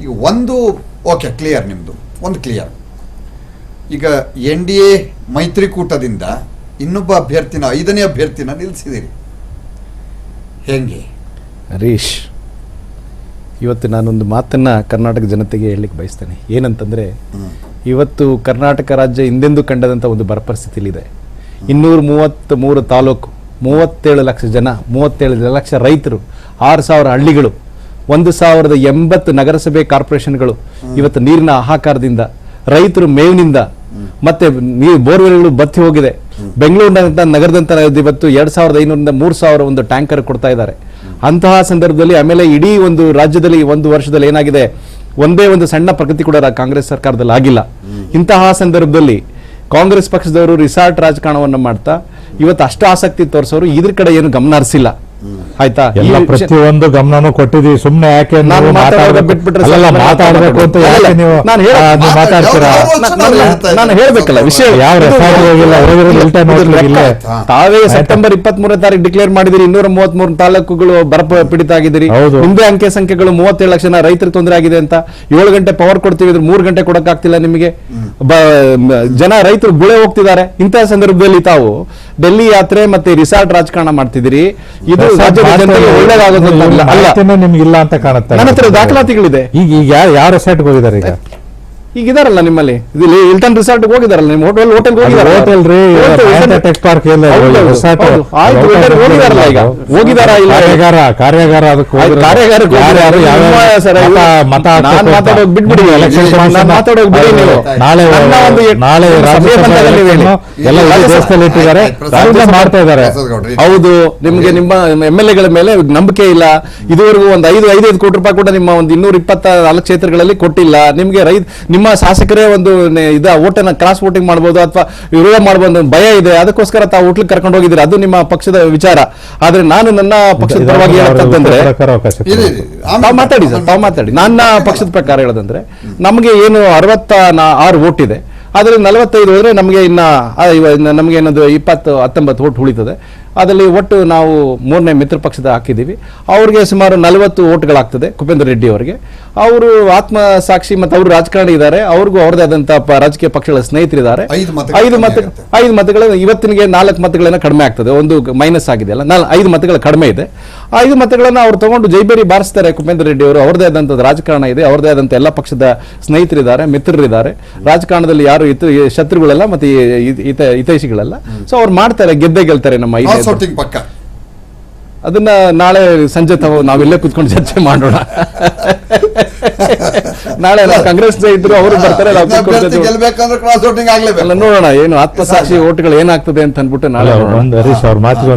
ಈಗ ಒಂದು okay clear ನಿಮ್ಮದು ಒಂದು ಕ್ಲಿಯರ್ ಈಗ ಎನ್ ಡಿ ಎ ಮೈತ್ರಿಕೂಟದಿಂದ ಇನ್ನೊಬ್ಬ ಅಭ್ಯರ್ಥಿನ ಐದನೇ ಅಭ್ಯರ್ಥಿನ ನಿಲ್ಲಿಸಿದಿರಿ ಹೆಂಗೆ? ಹರೀಶ್ ಇವತ್ತು ನಾನೊಂದು ಮಾತನ್ನು ಕರ್ನಾಟಕ ಜನತೆಗೆ ಹೇಳಲಿಕ್ಕೆ ಬಯಸ್ತೇನೆ. ಏನಂತಂದರೆ ಇವತ್ತು ಕರ್ನಾಟಕ ರಾಜ್ಯ ಹಿಂದೆಂದೂ ಕಂಡದಂಥ ಒಂದು ಬರ ಪರಿಸ್ಥಿತಿಲಿದೆ ಇನ್ನೂರ ಮೂವತ್ತ್ ಮೂರು ತಾಲೂಕು ಮೂವತ್ತೇಳು ಲಕ್ಷ ಜನ ಮೂವತ್ತೇಳು ಲಕ್ಷ ರೈತರು ಆರು ಸಾವಿರ ಹಳ್ಳಿಗಳು ಒಂದು ಸಾವಿರದ ಎಂಬತ್ತು ನಗರಸಭೆ ಕಾರ್ಪೊರೇಷನ್ಗಳು ಇವತ್ತು ನೀರಿನ ಆಹಾಕಾರದಿಂದ ರೈತರು ಮೇವಿನಿಂದ ಮತ್ತೆ ನೀರು ಬೋರ್ವೆಲ್ಗಳು ಬತ್ತಿ ಹೋಗಿದೆ. ಬೆಂಗಳೂರಿನಂತ ನಗರದಂತ ಇವತ್ತು ಎರಡ್ ಸಾವಿರದ ಐನೂರಿಂದ ಮೂರು ಸಾವಿರ ಒಂದು ಟ್ಯಾಂಕರ್ ಕೊಡ್ತಾ ಇದ್ದಾರೆ. ಅಂತಹ ಸಂದರ್ಭದಲ್ಲಿ ಆಮೇಲೆ ಇಡೀ ಒಂದು ರಾಜ್ಯದಲ್ಲಿ ಒಂದು ವರ್ಷದಲ್ಲಿ ಏನಾಗಿದೆ? ಒಂದೇ ಒಂದು ಸಣ್ಣ ಪ್ರಗತಿ ಕೂಡ ಕಾಂಗ್ರೆಸ್ ಸರ್ಕಾರದಲ್ಲಿ ಆಗಿಲ್ಲ. ಇಂತಹ ಸಂದರ್ಭದಲ್ಲಿ ಕಾಂಗ್ರೆಸ್ ಪಕ್ಷದವರು ರಿಸಾರ್ಟ್ ರಾಜಕಾರಣವನ್ನು ಮಾಡ್ತಾ ಇವತ್ತು ಅಷ್ಟು ಆಸಕ್ತಿ ತೋರಿಸೋರು ಇದ್ರ ಕಡೆ ಏನು ಗಮನ ಹರಿಸಿಲ್ಲ. ಆಯ್ತಾ? ಎಲ್ಲ ಪ್ರತಿಯೊಂದು ಗಮನನೂ ಕೊಟ್ಟಿದೀವಿ ಸುಮ್ನೆ ಯಾಕೆ ಮಾತಾಡ್ಬೇಕು? ಅಂತ ನೀವು ನಾನು ಮಾತಾಡ್ತೀರಾ? ಹೇಳ್ಬೇಕಲ್ಲ ವಿಷಯ ಯಾವ ಹೋಗಿಲ್ಲ ತಾವೇ ಸೆಪ್ಟೆಂಬರ್ ಇಪ್ಪತ್ತ್ ಮೂರನೇ ತಾರೀಕು ಡಿಕ್ಲೇರ್ ಮಾಡಿದಿರಿ ಇನ್ನೂರ ಮೂವತ್ತ್ ಮೂರು ತಾಲೂಕುಗಳು ಬರ ಪೀಡಿತ ಆಗಿದ್ದೀರಿ ಹೌದು. ನಿಮ್ದೇ ಅಂಕೆ ಸಂಖ್ಯೆಗಳು ಮೂವತ್ತೇಳು ಲಕ್ಷ ರೈತರ ರೈತರಿಗೆ ತೊಂದರೆ ಆಗಿದೆ ಅಂತ. ಏಳು ಗಂಟೆ ಪವರ್ ಕೊಡ್ತೀವಿ ಇದ್ರೆ ಮೂರು ಗಂಟೆ ಕೊಡಕ್ಕಾಗ್ತಿಲ್ಲ ನಿಮಗೆ. ಬ- ಜನ ರೈತರು ಗುಳೆ ಹೋಗ್ತಿದ್ದಾರೆ. ಇಂತಹ ಸಂದರ್ಭದಲ್ಲಿ ತಾವು ಡೆಲ್ಲಿ ಯಾತ್ರೆ ಮತ್ತೆ ರಿಸಾರ್ಟ್ ರಾಜಕಾರಣ ಮಾಡ್ತಿದ್ದೀರಿ. ಇದು ರಾಜ್ಯದ ಜನತೆಗೆ ಒಳ್ಳೇದಾಗೋದಿಲ್ಲ ಅಲ್ಲ. ಮಾಹಿತಿನೇ ನಿಮ್ಗೆ ಇಲ್ಲ ಅಂತ ಕಾಣುತ್ತೆ. ನನ್ನ ಹತ್ರ ದಾಖಲಾತಿಗಳಿದೆ. ಈಗ ಈಗ ಯಾರು ಸೆಟ್ ರೆಸಾರ್ಟ್ಗೆ ಹೋಗಿದ್ದಾರೆ ಈಗ? ಈಗ ಇದಾರಲ್ಲ ನಿಮ್ಮಲ್ಲಿ ಇಲ್ಲಿ ಇಲ್ಟನ್ ರಿಸಾರ್ಟ್ ಹೋಗಿದಾರಲ್ಲ ನಿಮ್ಮ ಹೋಟೆಲ್ ಹೋಟೆಲ್ ಹೋಗಿದಾರಲ್ಲ? ಹೋಟೆಲ್ ರೀ ಟೆಕ್ ಪಾರ್ಕ್ ಇಲ್ಲ ಆಯ್ತು, ಹೋಗಿದಾರಲ್ಲ ಈಗ? ಹೋಗಿದಾರಾ ಇಲ್ಲ? ಕಾರ್ಯಾಗಾರ ಕಾರ್ಯಾಗಾರ ಅದಕ್ಕೆ ಕಾರ್ಯಾಗಾರ. ಯಾರು ಯಾವ ಸರ್, ಮತ ನಾನ್. ಮಾತಾಡೋದು ಬಿಟ್ಬಿಡಿ. election ನಾನ್ ಮಾತಾಡೋದು ಬಿಡಿ ನೀವು. ನಾಳೆ ನಾಳೆ election ಎಲ್ಲ ದೇಶದಲ್ಲಿ ಇಟ್ಟಿದ್ದಾರೆ. ಮಾಡ್ತಾ ಇದ್ದಾರೆ. ಹೌದು ನಿಮ್ಗೆ ನಿಮ್ಮ ಎಂ ಎಲ್ ಎಗಳ ಮೇಲೆ ನಂಬಿಕೆ ಇಲ್ಲ. ಇದುವರೆಗೂ ಒಂದು ಐದು ಐದೈದು ಕೋಟಿ ರೂಪಾಯಿ ಕೂಡ ನಿಮ್ಮ ಒಂದು ಇನ್ನೂರ ಇಪ್ಪತ್ತ ನಾಲ್ಕು ಕ್ಷೇತ್ರಗಳಲ್ಲಿ ಕೊಟ್ಟಿಲ್ಲ. ನಿಮ್ಗೆ ರೈತ ನಿಮ್ಮ ಶಾಸಕರೇ ಒಂದು ಇದ ಓಟನ್ನ ಕ್ರಾಸ್ ವೋಟಿಂಗ್ ಮಾಡ್ಬೋದು ಅಥವಾ ವಿರೋಧ ಮಾಡ್ಬೋದು ಭಯ ಇದೆ ಅದಕ್ಕೋಸ್ಕರ ತಾವು ಹೋಟ್ಲಿಗೆ ಕರ್ಕೊಂಡು ಹೋಗಿದ್ದೀರಿ? ಅದು ನಿಮ್ಮ ಪಕ್ಷದ ವಿಚಾರ. ಆದ್ರೆ ನಾನು ನನ್ನ ಪಕ್ಷದ ಪರವಾಗಿ. ಆಮೇಲೆ ತಾವು ಮಾತಾಡಿ ಸರ್ ತಾವು ಮಾತಾಡಿ. ನನ್ನ ಪಕ್ಷದ ಪ್ರಕಾರ ಹೇಳದಂದ್ರೆ ನಮಗೆ ಏನು ಅರವತ್ತ ನಾ- ಆರು ಓಟ್ ಇದೆ. ಅದರಲ್ಲಿ ನಲವತ್ತೈದು ಹೋದ್ರೆ ನಮಗೆ ಇನ್ನ ನಮಗೆ ಏನದು ಇಪ್ಪತ್ತು ಹತ್ತೊಂಬತ್ತು ಓಟ್ ಉಳಿತದೆ. ಅದರಲ್ಲಿ ಒಟ್ಟು ನಾವು ಮೂರನೇ ಮಿತ್ರ ಪಕ್ಷದ ಹಾಕಿದ್ದೀವಿ. ಅವ್ರಿಗೆ ಸುಮಾರು ನಲವತ್ತು ಓಟ್ಗಳಾಗ್ತದೆ ಕುಪೇಂದ್ರ ರೆಡ್ಡಿ ಅವರಿಗೆ. ಅವರು ಆತ್ಮ ಸಾಕ್ಷಿ ಮತ್ತು ಅವರು ರಾಜಕಾರಣಿ ಇದ್ದಾರೆ. ಅವ್ರಿಗೂ ಅವ್ರದೇ ಆದಂಥ ರಾಜಕೀಯ ಪಕ್ಷಗಳ ಸ್ನೇಹಿತರಿದ್ದಾರೆ. ಐದು ಮತ. ಐದು ಮತಗಳು ಇವತ್ತಿನಗೆ ನಾಲ್ಕು ಮತಗಳನ್ನ ಕಡಿಮೆ ಆಗ್ತದೆ. ಒಂದು ಮೈನಸ್ ಆಗಿದೆ ಅಲ್ಲ. ನಾಲ್ ಐದು ಮತಗಳು ಕಡಿಮೆ ಇದೆ. ಐದು ಮತಗಳನ್ನ ಅವ್ರು ತಗೊಂಡು ಜೈಬೇರಿ ಬಾರಿಸ್ತಾರೆ ಕುಪೇಂದ್ರ ರೆಡ್ಡಿ ಅವರು. ಅವ್ರದೇ ಆದಂಥದ್ದು ರಾಜಕಾರಣ ಇದೆ. ಅವ್ರದೇ ಆದಂಥ ಎಲ್ಲ ಪಕ್ಷದ ಸ್ನೇಹಿತರಿದ್ದಾರೆ ಮಿತ್ರರಿದ್ದಾರೆ. ರಾಜಕಾರಣದಲ್ಲಿ ಯಾರು ಇತ ಶತ್ರುಗಳೆಲ್ಲ ಮತ್ತೆ ಹಿತೈಷಿಗಳೆಲ್ಲ. ಸೊ ಅವ್ರು ಮಾಡ್ತಾರೆ ಗೆದ್ದೆ ಗೆಲ್ತಾರೆ ನಮ್ಮ ನಾಟ್ ಪಕ್ಕ. ಅದನ್ನ ನಾಳೆ ಸಂಜೆ ತಗೋ ನಾವಿಲ್ಲೇ ಕುತ್ಕೊಂಡು ಚರ್ಚೆ ಮಾಡೋಣ. ನಾಳೆ ನಾವು ಕಾಂಗ್ರೆಸ್ ಇದ್ರು ಅವರು ಬರ್ತಾರೆ ನೋಡೋಣ ಏನು ಆತ್ಮಸಾಕ್ಷಿ ಓಟ್ಗಳು ಏನಾಗ್ತದೆ ಅಂತ ಅಂದ್ಬಿಟ್ಟು ನಾಳೆ ಹರೀಶ್ ಅವ್ರ ಮಾತಿಗೆ